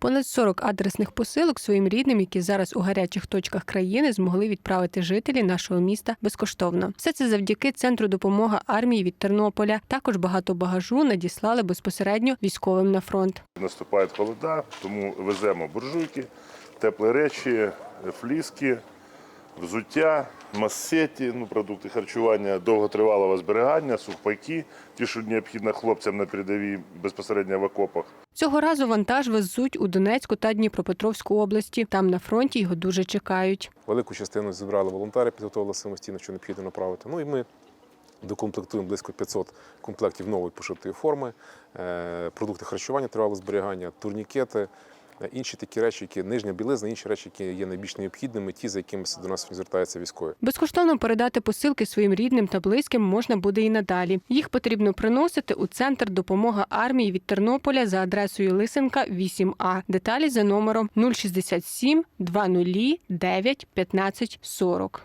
Понад 40 адресних посилок своїм рідним, які зараз у гарячих точках країни змогли відправити жителі нашого міста безкоштовно. Все це завдяки центру допомоги армії від Тернополя. Також багато багажу надіслали безпосередньо військовим на фронт. Наступають холода, тому веземо буржуйки, теплі речі, фліски, взуття, масеті, ну, продукти харчування, довготривалого зберігання, сухпайки, ті, що необхідно хлопцям на передовій безпосередньо в окопах. Цього разу вантаж везуть у Донецьку та Дніпропетровську області. Там на фронті його дуже чекають. Велику частину зібрали волонтери, підготували самостійно, що необхідно направити. Ну і ми докомплектуємо близько 500 комплектів нової пошитої форми, е, продукти харчування, тривалого зберігання, турнікети, інші такі речі, які нижня білизна, інші речі, які є найбільш необхідними, ті, за якими до нас звертаються військові. Безкоштовно передати посилки своїм рідним та близьким можна буде і надалі. Їх потрібно приносити у центр допомоги армії від Тернополя за адресою Лисенка 8А. Деталі за номером 067 20 9 15 40.